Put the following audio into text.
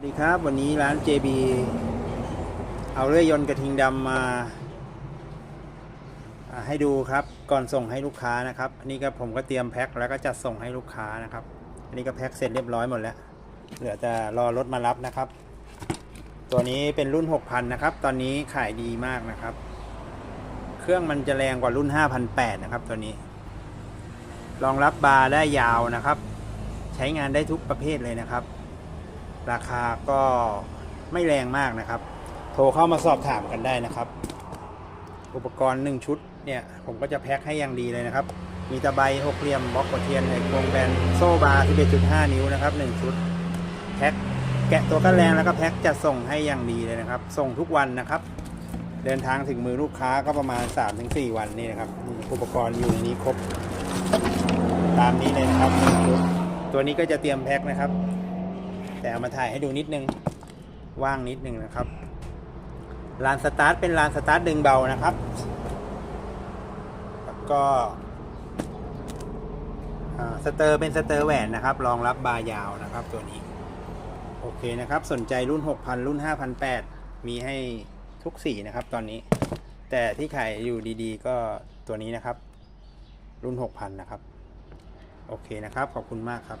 สวัสดีครับ วันนี้ร้าน JB เอาเลื่อยยนต์กระทิงดำมาอ่าให้ดูครับก่อนส่งให้ลูกค้านะครับอันนี้ก็ผมก็เตรียมแพ็คแล้วก็จัดส่งให้ลูกค้านะครับ อันนี้ก็แพ็คเสร็จเรียบร้อยหมดแล้ว เหลือแต่รอรถมารับนะครับ ตัวนี้เป็นรุ่น 6,000 นะครับ ตอนนี้ขายดีมากนะครับ เครื่องมันจะแรงกว่ารุ่น 5,800 นะครับ ตัวนี้รองรับบาร์ได้ยาวนะครับ ใช้งานได้ทุกประเภทเลยนะครับ ราคาก็ไม่แรงมากนะครับ โทรเข้ามาสอบถามกันได้นะครับ อุปกรณ์ 1 ชุดเนี่ยผมก็จะแพ็คให้อย่างดีเลยนะครับ มีตะไบหกเหลี่ยมบล็อกกระเทียนในโครงแบนโซ่บาร์11.5 นิ้วนะครับ 1 ชุดแพ็คแกะตัวกันแรงแล้วก็แพ็คจัดส่งให้อย่างดีเลยนะครับ ส่งทุกวันนะครับ เดินทางถึงมือลูกค้าก็ประมาณ 3-4 วันนี่นะครับ อุปกรณ์อยู่ในนี้ครบ ตามนี้เลยนะครับ ตัวนี้ก็จะเตรียมแพ็คนะครับ แต่เอามาถ่ายให้ดูนิดนึง ว่างนิดนึงนะครับลานสตาร์ทเป็นลานสตาร์ทดึงเบานะครับ แล้วก็สเตอร์เป็นสเตอร์แหวนนะครับ รองรับบาร์ยาวนะครับตัวนี้ โอเคนะครับ สนใจรุ่น 6,000 รุ่น 5,800 มีให้ทุกสีนะครับตอนนี้ แต่ที่ขายอยู่ดีๆ ก็ตัวนี้นะครับ รุ่น 6,000 นะครับ โอเคนะครับ ขอบคุณมากครับ